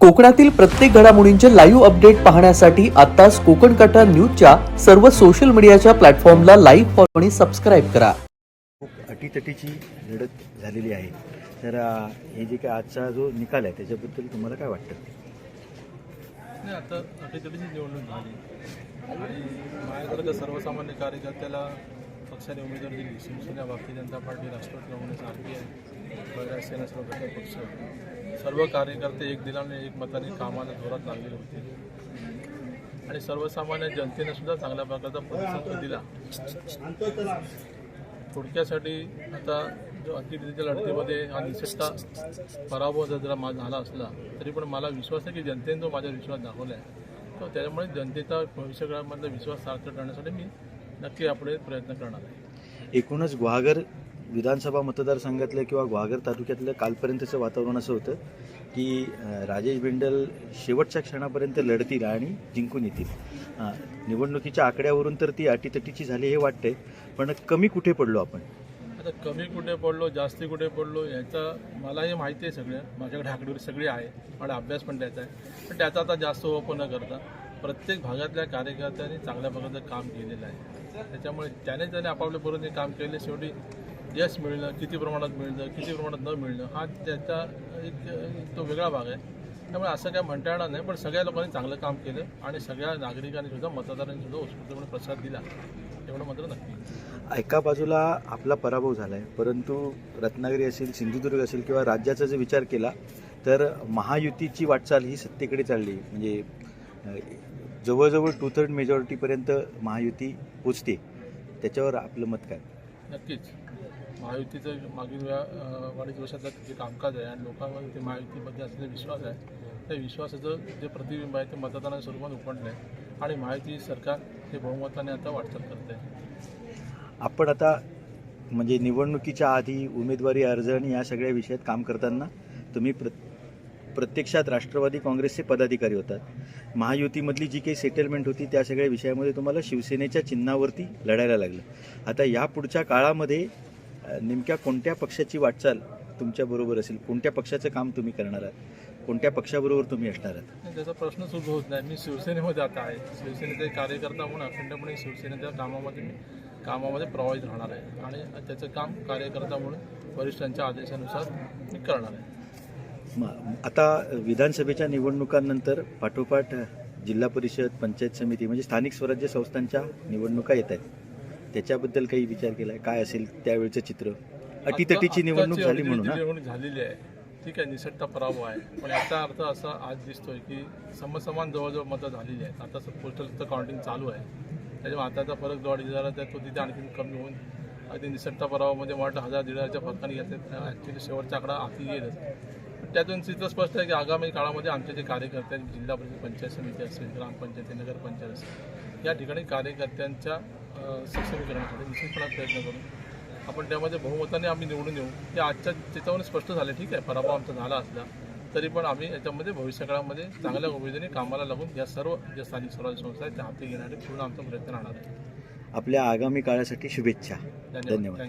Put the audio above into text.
कोकणातील प्रत्येक घडामोडींचे लाईव्ह अपडेट पाहण्यासाठी आताच कोकण कटा न्यूजच्या सर्व सोशल मीडियाच्या प्लॅटफॉर्मला लाईक फॉलो आणि सबस्क्राईब करा. खूप अटीतटीची लढत झालेली आहे. तर हे जे काय आजचा जो निकाल आहे त्याच्याबद्दल तुम्हाला काय वाटतं? नाही आता अटीतटीची निवडणूक झाली. आणि माझ्याकडे सर्वसामान्य कार्यकर्त्याला पक्षाने उमेदवार दिली. Shivsena Bharatiya Janata party Rashtrawadi Congress R P I बऱ्याच सर्व पक्ष सर्व कार्यकर्ते एक दिलाने एक मताने कामाला जोरात लागलेले होते. आणि सर्वसामान्य जनतेने सुद्धा चांगल्या प्रकारचा प्रतिसाद दिला. थोडक्यासाठी आता जो अतिरिक्तीच्या लढतीमध्ये हा निश्चितता पराभव जर जरा माझा झाला असला तरी पण मला विश्वास आहे की जनतेने जो माझा विश्वास दाखवला आहे तो त्याच्यामुळे जनतेचा भविष्यकाळामधला विश्वास सार्थ करण्यासाठी मी नक्की आपले प्रयत्न करणार आहे. एकूणच गुहागर विधानसभा मतदारसंघातलं किंवा ग्वागर तालुक्यातलं कालपर्यंतचं वातावरण असं होतं की राजेश बिंडल शेवटच्या क्षणापर्यंत लढतील आणि जिंकून येतील. निवडणुकीच्या आकड्यावरून तर ती अटीतटीची झाली हे वाटते पण कमी कुठे पडलो आपण? आता कमी कुठे पडलो जास्ती कुठे पडलो याचा मलाही माहिती आहे सगळं माझ्याकडे आकडेवारी सगळी आहे मला अभ्यास पण द्यायचा आहे. पण त्याचा आता जास्त ओप न करता प्रत्येक भागातल्या कार्यकर्त्यांनी चांगल्या प्रकारचं काम केलेलं आहे. त्याच्यामुळे त्याने त्याने आपापल्या बरोबर काम केले शेवटी यश मिळणं किती प्रमाणात मिळणं किती प्रमाणात न मिळणं हा त्याचा एक तो वेगळा भाग आहे. त्यामुळे असं काय म्हणता येणार नाही पण सगळ्या लोकांनी चांगलं काम केलं आणि सगळ्या नागरिकांनी सुद्धा मतदारांनी सुद्धा उत्स्फूर्तपणे प्रसाद दिला. एवढं मात्र नक्की एका बाजूला आपला पराभव झाला आहे परंतु रत्नागिरी असेल सिंधुदुर्ग असेल किंवा राज्याचा जर विचार केला तर महायुतीची वाटचाल ही सत्तेकडे चालली. म्हणजे जवळजवळ टू थर्ड मेजॉरिटीपर्यंत महायुती पोचते. त्याच्यावर आपलं मत काय? नक्कीच. महायुतीचं मागील वेळा अं, अडीच वर्षाचं जे कामकाज आहे आणि लोकांमध्ये ते महायुतीमध्ये असलेला विश्वास आहे त्या विश्वासाचं जे प्रतिबिंब आहे ते मतदानाच्या स्वरूपात उपडलं आहे आणि महायुती सरकार हे बहुमताने आता वाटचाल करत आहे आपण आता म्हणजे निवडणुकीच्या आधी उमेदवारी अर्ज आणि या सगळ्या विषयात काम करताना तुम्ही प्र प्रत्यक्षात राष्ट्रवादी काँग्रेसचे पदाधिकारी होतात. महायुतीमधली जी काही सेटलमेंट होती त्या सगळ्या विषयामध्ये तुम्हाला शिवसेनेच्या चिन्हावरती लढायला लागलं. आता या पुढच्या काळामध्ये नेमक्या कोणत्या पक्षाची वाटचाल तुमच्याबरोबर असेल? कोणत्या पक्षाचं काम तुम्ही करणार आहात? कोणत्या पक्षाबरोबर तुम्ही असणार आहात? त्याचा प्रश्नच उद्भवत नाही. मी शिवसेनेमध्ये आता आहे. शिवसेनेचा कार्यकर्ता म्हणून अखंडपणे शिवसेनेच्या कामामध्ये मी कामामध्ये प्रभावित राहणार आहे. आणि त्याचं काम कार्यकर्ता म्हणून वरिष्ठांच्या आदेशानुसार मी करणार आहे. आता विधानसभेच्या निवडणुकांनंतर पाठोपाठ जिल्हा परिषद पंचायत समिती म्हणजे स्थानिक स्वराज्य संस्थांच्या निवडणुका येत आहेत. त्याच्याबद्दल काही विचार केलाय? काय असेल त्यावेळचं चित्र? अटीतटीची निवडणूक झाली म्हणून? निवडणूक झालेली आहे. ठीक आहे निसटता पराभव आहे. पण याचा अर्थ असा आज दिसतोय की समसमान जवळजवळ मतं झालेली आहेत. आता पोस्टलचं काउंटिंग चालू आहे. त्याच्यामुळे आताचा फरक जो अडीच हजाराचा आहे तो तिथे आणखी कमी होऊन अगदी निसटता पराभवामध्ये वाटतं हजार दीड हजारच्या फरकाने घेतले. ॲक्च्युली शेवटचा आकडा हाती येईलच पण त्यातून चित्र स्पष्ट आहे की आगामी काळामध्ये आमचे जे कार्यकर्ते जिल्हा परिषद पंचायत समिती असेल ग्रामपंचायती नगरपंचायत असेल या ठिकाणी कार्यकर्त्यांच्या अं, सक्षमीकरणासाठी निश्चितपणे प्रयत्न करू आपण त्यामध्ये बहुमताने आम्ही निवडून येऊ. हे आजच्या चित्रावरून स्पष्ट झाले ठीक आहे. पराभव आमचा झाला असला तरी पण आम्ही याच्यामध्ये भविष्यकाळामध्ये चांगल्या उमेदीने कामाला लागून या सर्व ज्या स्थानिक स्वराज्य संस्था आहेत त्या हाती घेण्यासाठी पूर्ण आमचा प्रयत्न राहणार आहे. आपल्या आगामी काळासाठी शुभेच्छा. धन्यवाद.